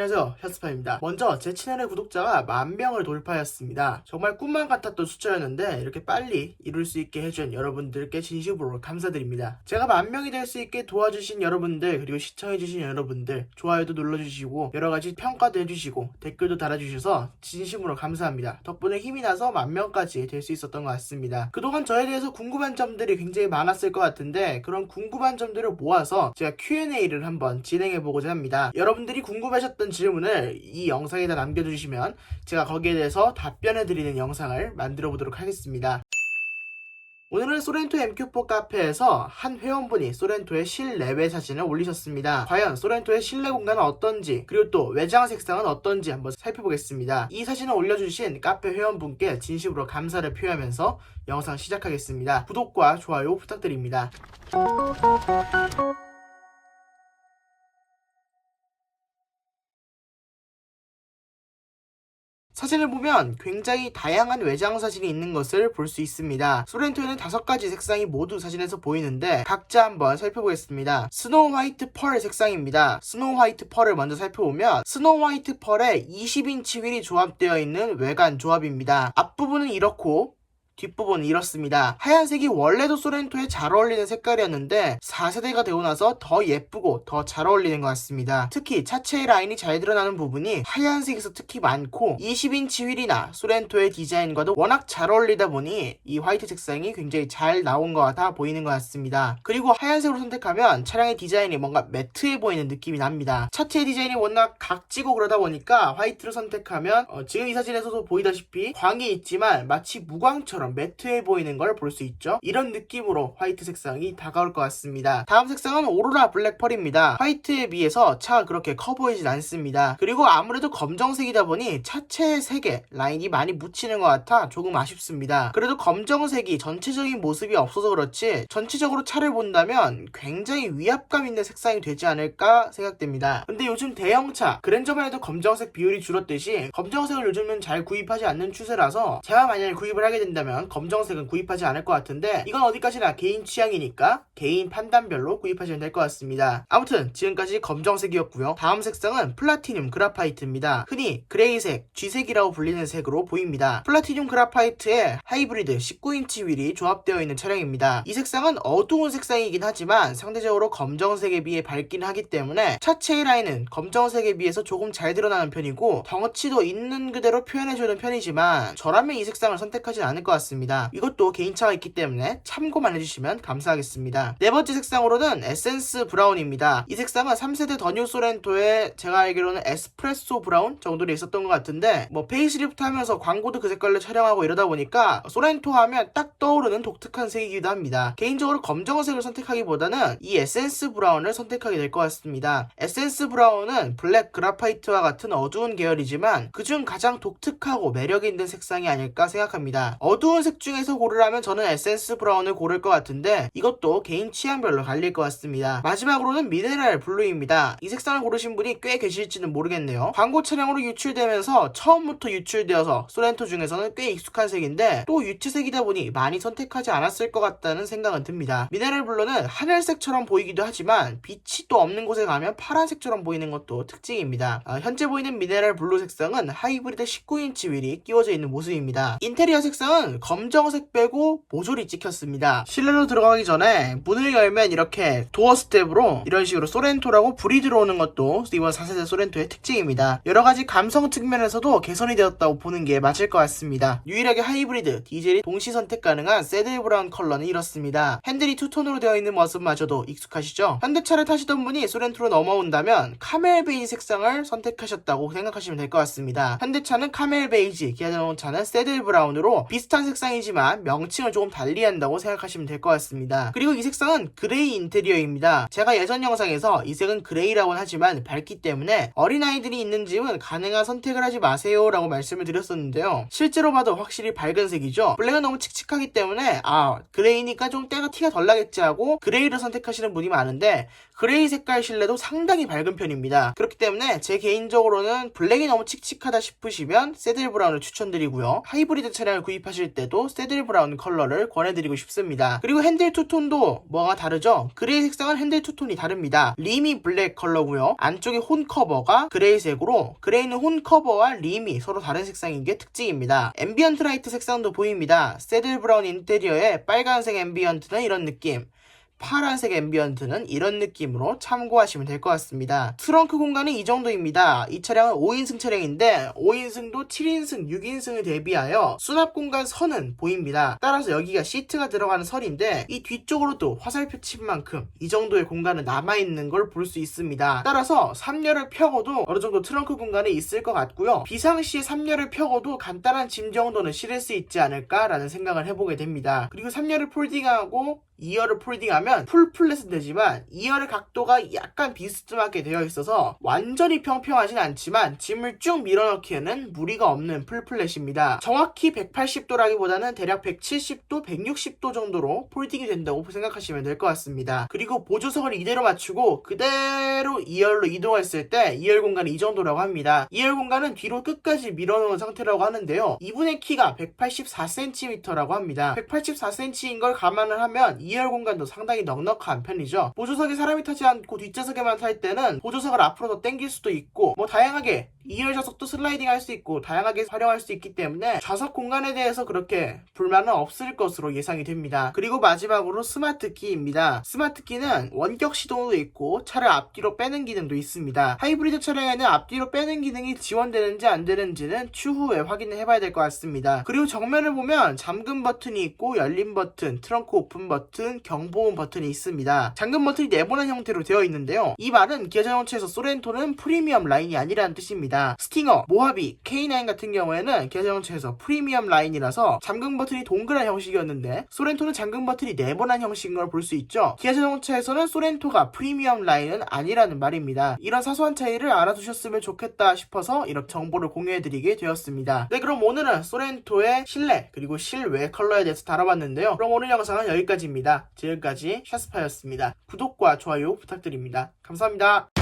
안녕하세요 샤스파입니다. 먼저 제 채널의 구독자가 만 명을 돌파했습니다. 정말 꿈만 같았던 숫자였는데 이렇게 빨리 이룰 수 있게 해준 여러분들께 진심으로 감사드립니다. 제가 만 명이 될 수 있게 도와주신 여러분들 그리고 시청해주신 여러분들 좋아요도 눌러주시고 여러가지 평가도 해주시고 댓글도 달아주셔서 진심으로 감사합니다. 덕분에 힘이 나서 만 명까지 될 수 있었던 것 같습니다. 그동안 저에 대해서 궁금한 점들이 굉장히 많았을 것 같은데 그런 궁금한 점들을 모아서 제가 Q&A를 한번 진행해보고자 합니다. 여러분들이 궁금하셨던 질문을 이 영상에다 남겨주시면 제가 거기에 대해서 답변해드리는 영상을 만들어 보도록 하겠습니다. 오늘은 소렌토 MQ4 카페에서 한 회원분이 소렌토의 실내외 사진을 올리셨습니다. 과연 소렌토의 실내 공간은 어떤지 그리고 또 외장 색상은 어떤지 한번 살펴보겠습니다. 이 사진을 올려주신 카페 회원분께 진심으로 감사를 표하면서 영상 시작하겠습니다. 구독과 좋아요 부탁드립니다. 사진을 보면 굉장히 다양한 외장 사진이 있는 것을 볼 수 있습니다. 소렌토에는 다섯 가지 색상이 모두 사진에서 보이는데 각자 한번 살펴보겠습니다. 스노우 화이트 펄 색상입니다. 스노우 화이트 펄을 먼저 살펴보면 스노우 화이트 펄에 20인치 휠이 조합되어 있는 외관 조합입니다. 앞부분은 이렇고 뒷부분은 이렇습니다. 하얀색이 원래도 소렌토에 잘 어울리는 색깔이었는데 4세대가 되고 나서 더 예쁘고 더 잘 어울리는 것 같습니다. 특히 차체의 라인이 잘 드러나는 부분이 하얀색에서 특히 많고 20인치 휠이나 소렌토의 디자인과도 워낙 잘 어울리다 보니 이 화이트 색상이 굉장히 잘 나온 것 같아 보이는 것 같습니다. 그리고 하얀색으로 선택하면 차량의 디자인이 뭔가 매트해 보이는 느낌이 납니다. 차체의 디자인이 워낙 각지고 그러다 보니까 화이트를 선택하면 어, 지금 이 사진에서도 보이다시피 광이 있지만 마치 무광처럼 매트해 보이는 걸 볼 수 있죠. 이런 느낌으로 화이트 색상이 다가올 것 같습니다. 다음 색상은 오로라 블랙 펄입니다. 화이트에 비해서 차가 그렇게 커 보이진 않습니다. 그리고 아무래도 검정색이다 보니 차체의 색에 라인이 많이 묻히는 것 같아 조금 아쉽습니다. 그래도 검정색이 전체적인 모습이 없어서 그렇지 전체적으로 차를 본다면 굉장히 위압감 있는 색상이 되지 않을까 생각됩니다. 근데 요즘 대형차 그랜저만 해도 검정색 비율이 줄었듯이 검정색을 요즘은 잘 구입하지 않는 추세라서 제가 만약에 구입을 하게 된다면 검정색은 구입하지 않을 것 같은데 이건 어디까지나 개인 취향이니까 개인 판단별로 구입하시면 될 것 같습니다. 아무튼 지금까지 검정색이었고요. 다음 색상은 플라티늄 그라파이트입니다. 흔히 그레이색, 쥐색이라고 불리는 색으로 보입니다. 플라티늄 그라파이트에 하이브리드 19인치 휠이 조합되어 있는 차량입니다. 이 색상은 어두운 색상이긴 하지만 상대적으로 검정색에 비해 밝긴 하기 때문에 차체의 라인은 검정색에 비해서 조금 잘 드러나는 편이고 덩어치도 있는 그대로 표현해주는 편이지만 저라면 이 색상을 선택하진 않을 것 같습니다. 이것도 개인차가 있기 때문에 참고만 해주시면 감사하겠습니다. 네 번째 색상으로는 에센스 브라운입니다. 이 색상은 3세대 더뉴 소렌토에 제가 알기로는 에스프레소 브라운 정도로 있었던 것 같은데 뭐 페이스리프트 하면서 광고도 그 색깔로 촬영하고 이러다 보니까 소렌토 하면 딱 떠오르는 독특한 색이기도 합니다. 개인적으로 검정색을 선택하기보다는 이 에센스 브라운을 선택하게 될 것 같습니다. 에센스 브라운은 블랙 그라파이트와 같은 어두운 계열이지만 그중 가장 독특하고 매력 있는 색상이 아닐까 생각합니다. 어두운 색 중에서 고르라면 저는 에센스 브라운을 고를 것 같은데 이것도 개인 취향별로 갈릴 것 같습니다. 마지막으로는 미네랄 블루입니다. 이 색상을 고르신 분이 꽤 계실지는 모르겠네요. 광고 차량으로 유출되면서 처음부터 유출되어서 소렌토 중에서는 꽤 익숙한 색인데 또 유채색이다 보니 많이 선택하지 않았을 것 같다는 생각은 듭니다. 미네랄 블루는 하늘색처럼 보이기도 하지만 빛이 또 없는 곳에 가면 파란색처럼 보이는 것도 특징입니다. 아, 현재 보이는 미네랄 블루 색상은 하이브리드 19인치 휠이 끼워져 있는 모습입니다. 인테리어 색상은 검정색 빼고 모조리 찍혔습니다. 실내로 들어가기 전에 문을 열면 이렇게 도어 스텝으로 이런 식으로 소렌토라고 불이 들어오는 것도 이번 4세대 소렌토의 특징입니다. 여러 가지 감성 측면에서도 개선이 되었다고 보는 게 맞을 것 같습니다. 유일하게 하이브리드, 디젤이 동시 선택 가능한 세들 브라운 컬러는 이렇습니다. 핸들이 투톤으로 되어 있는 모습마저도 익숙하시죠? 현대차를 타시던 분이 소렌토로 넘어온다면 카멜 베이지 색상을 선택하셨다고 생각하시면 될 것 같습니다. 현대차는 카멜 베이지, 기아 자동차는 세들 브라운으로 비슷한 색상이지만 명칭을 조금 달리한다고 생각하시면 될 것 같습니다. 그리고 이 색상은 그레이 인테리어입니다. 제가 예전 영상에서 이 색은 그레이라고는 하지만 밝기 때문에 어린아이들이 있는 집은 가능한 선택을 하지 마세요 라고 말씀을 드렸었는데요. 실제로 봐도 확실히 밝은 색이죠. 블랙은 너무 칙칙하기 때문에 아 그레이니까 좀 때가 티가 덜 나겠지 하고 그레이를 선택하시는 분이 많은데 그레이 색깔 실내도 상당히 밝은 편입니다. 그렇기 때문에 제 개인적으로는 블랙이 너무 칙칙하다 싶으시면 세들 브라운을 추천드리고요. 하이브리드 차량을 구입하실 때 때도 새들 브라운 컬러를 권해드리고 싶습니다. 그리고 핸들 투톤도 뭐가 다르죠? 그레이 색상은 핸들 투톤이 다릅니다. 림이 블랙 컬러고요. 안쪽에 혼 커버가 그레이색으로 그레이는 혼 커버와 림이 서로 다른 색상인 게 특징입니다. 앰비언트 라이트 색상도 보입니다. 새들 브라운 인테리어에 빨간색 앰비언트는 이런 느낌. 파란색 앰비언트는 이런 느낌으로 참고하시면 될 것 같습니다. 트렁크 공간은 이 정도입니다. 이 차량은 5인승 차량인데 5인승도 7인승, 6인승을 대비하여 수납 공간 선은 보입니다. 따라서 여기가 시트가 들어가는 설인데 이 뒤쪽으로도 화살표 칩만큼 이 정도의 공간은 남아있는 걸 볼 수 있습니다. 따라서 3열을 펴고도 어느 정도 트렁크 공간이 있을 것 같고요. 비상시에 3열을 펴고도 간단한 짐 정도는 실을 수 있지 않을까라는 생각을 해보게 됩니다. 그리고 3열을 폴딩하고 2열을 폴딩하면 풀 플랫은 되지만 2열의 각도가 약간 비스듬하게 되어 있어서 완전히 평평하진 않지만 짐을 쭉 밀어넣기에는 무리가 없는 풀 플랫입니다. 정확히 180도라기보다는 대략 170도, 160도 정도로 폴딩이 된다고 생각하시면 될 것 같습니다. 그리고 보조석을 이대로 맞추고 그대로 2열로 이동했을 때 2열 공간이 이 정도라고 합니다. 2열 공간은 뒤로 끝까지 밀어놓은 상태라고 하는데요. 이분의 키가 184cm라고 합니다. 184cm인 걸 감안을 하면 2열 공간도 상당히 넉넉한 편이죠. 보조석에 사람이 타지 않고 뒷좌석에만 탈 때는 보조석을 앞으로 더 당길 수도 있고 뭐 다양하게 2열 좌석도 슬라이딩 할 수 있고 다양하게 활용할 수 있기 때문에 좌석 공간에 대해서 그렇게 불만은 없을 것으로 예상이 됩니다. 그리고 마지막으로 스마트 키입니다. 스마트 키는 원격 시동도 있고 차를 앞뒤로 빼는 기능도 있습니다. 하이브리드 차량에는 앞뒤로 빼는 기능이 지원되는지 안 되는지는 추후에 확인을 해봐야 될 것 같습니다. 그리고 정면을 보면 잠금 버튼이 있고 열림 버튼, 트렁크 오픈 버튼, 경보음 버튼이 있습니다. 잠금 버튼이 네모난 형태로 되어 있는데요. 이 말은 기아 자동차에서 소렌토는 프리미엄 라인이 아니라는 뜻입니다. 스팅어, 모하비, K9 같은 경우에는 기아 자동차에서 프리미엄 라인이라서 잠금 버튼이 동그란 형식이었는데 소렌토는 잠금 버튼이 네모난 형식인 걸 볼 수 있죠. 기아 자동차에서는 소렌토가 프리미엄 라인은 아니라는 말입니다. 이런 사소한 차이를 알아두셨으면 좋겠다 싶어서 이렇게 정보를 공유해드리게 되었습니다. 네, 그럼 오늘은 소렌토의 실내 그리고 실외 컬러에 대해서 다뤄봤는데요. 그럼 오늘 영상은 여기까지입 지금까지 샤스파였습니다. 구독과 좋아요 부탁드립니다. 감사합니다.